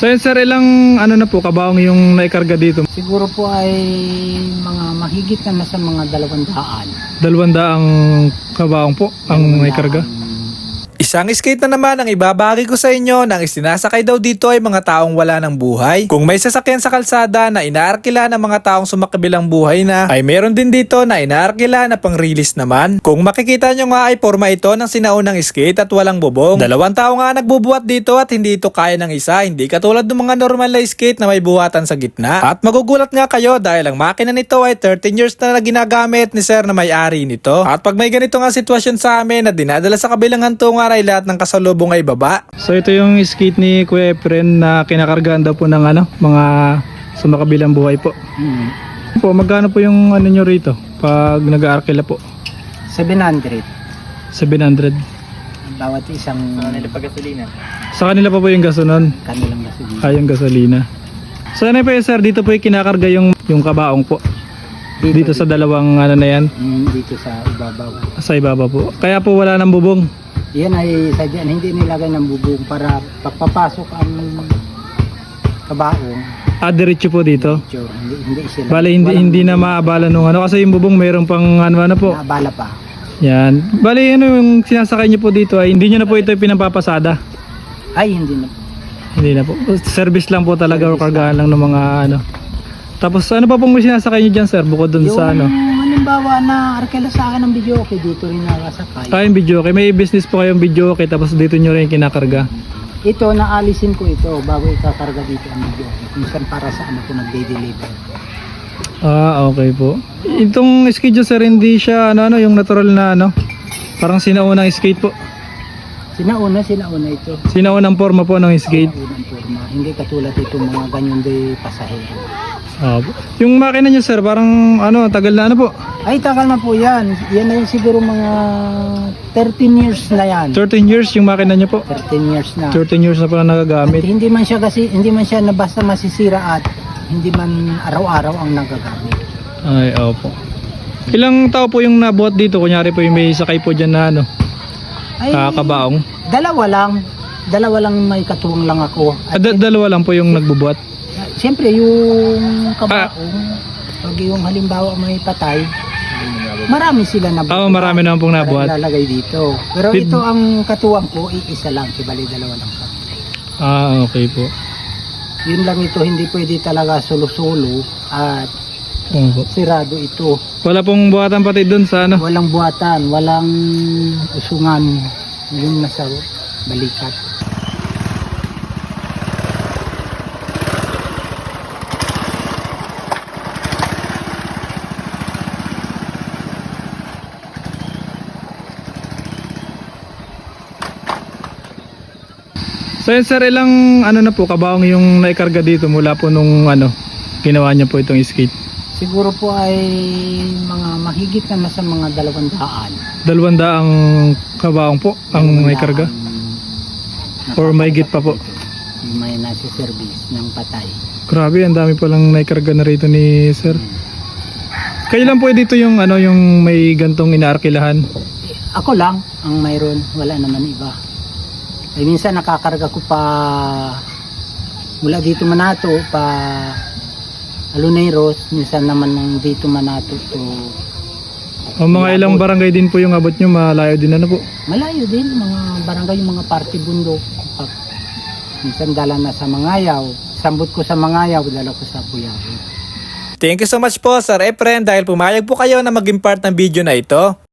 So yun sir, ilang ano na po kabaong yung naikarga dito? Siguro po ay mga mahigit na nasa mga dalawang daan. Dalawang daang kabaong po ang naikarga. Isang skate na naman ang ibabagi ko sa inyo nang isinasakay daw dito ay mga taong wala ng buhay. Kung may sasakyan sa kalsada na inaarkila ng mga taong sumakabilang buhay na, ay meron din dito na inaarkila na pang release naman. Kung makikita nyo nga ay forma ito ng sinaunang skate at walang bubong. Dalawang tao nga nagbubuhat dito at hindi ito kaya ng isa, hindi katulad ng mga normal na skate na may buhatan sa gitna. At magugulat nga kayo dahil ang makina nito ay 13 years na na ginagamit ni sir na may-ari nito. At pag may ganito nga sitwasyon sa amin na dinadala sa kabilang hantungan ay lahat ng kasalubong ay baba. So ito yung skate ni Kuya Efren na kinakargaan daw po ng ano, mga sumakabilang buhay po. Hmm. Po, magkano po yung ano nyo rito pag nag-aarkila po? 700 700. bawat isang Sa kanila pa po yung gasonon, kanilang gasolina. ay yung gasolina. So ano po sir, dito po yung kinakarga yung, yung kabaong po. Dito sa dalawang ano na yan, Hmm, dito sa ibabaw. sa ibaba po. Kaya po wala ng bubong. Yan ay sadyan, hindi nilagay ng bubong para pagpapasok ang kabaong. Ah, diretso po dito. Medyo, hindi, hindi sila. Bale, hindi, walang hindi na maabala nung ano. Kasi yung bubong mayroon pang ano, ano po. Naabala pa. Yan. Bale, ano yung sinasakay niyo po dito ay hindi niyo na po ito pinapapasada. Ay, hindi na. Hindi na po. Service lang po talaga o Service kargaan lang ng mga ano. Tapos ano pa pong sinasakay niyo dyan sir bukod dun sa ano? Halimbawa na arkela sa akin ng video, okay, dito rin nakasakay. Ah, yung video okay. May business po kayong video okay tapos dito nyo rin kinakarga. Ito, naalisin ko ito bago ikakarga dito ang video. Minsan para sa ano ko nagde-deliver. Ah, okay po. Itong dyan, sir, hindi siya ano, ano, yung natural na ano, parang sinaunang skate po. Sinauna, sinauna ito. Sinaunang forma po ng skate. Unang forma. Hindi katulad itong mga ganyan de pasahero. Ah, yung makina niya, sir, parang ano, tagal na ano po. Ay, tagal na po yan. Yan na yung siguro mga 13 years na yan. 13 years yung makina niya po. 13 years na. 13 years na pala At nagagamit. hindi man siya kasi, hindi man siya na basta masisira at hindi man araw-araw ang nagagamit. Ay, opo. Ilang tao po yung nabuhat dito? Kunyari po yung may sakay po dyan na ano, Ay, kakabaong. dalawa lang. Dalawa lang may katuwang lang ako. Ah, da- dalawa lang po yung nagbubuhat. Siyempre, yung kabaong, pag yung halimbawa may patay, marami sila na Ah, marami naman pong nabuhat. lalagay dito. Pero With- ito ang katuwang ko, iisa lang, kibali dalawa lang sa. Ah, okay po. Yun lang ito, hindi pwede talaga solo-solo at Opo. sirado ito. Wala pong buhatan pati doon sa ano. Walang buhatan, walang usungan yung nasa balikat. So yun sir, ilang ano na po kabaong yung naikarga dito mula po nung ano, ginawa niya po itong skate. Siguro po ay mga mahigit na nasa mga dalawang daan. Dalawang daang kabaong po ang naikarga. Or mahigit pa po. May nasa service ng patay. Grabe, ang dami palang naikarga na rito ni sir. Kailan po dito yung ano yung may gantong inaarkilahan? Ako lang ang mayroon, wala naman iba. Ay minsan nakakarga ko pa mula dito Manato pa Aluneros, minsan naman ng dito Manato to O mga ilang barangay din po yung abot nyo, malayo din ano po. malayo din mga barangay yung mga party bundok. Minsan dala na sa Mangayaw, sambot ko sa Mangayaw, dala ko sa Buyawi. Thank you so much po Sir Efren dahil pumayag po kayo na maging part ng video na ito.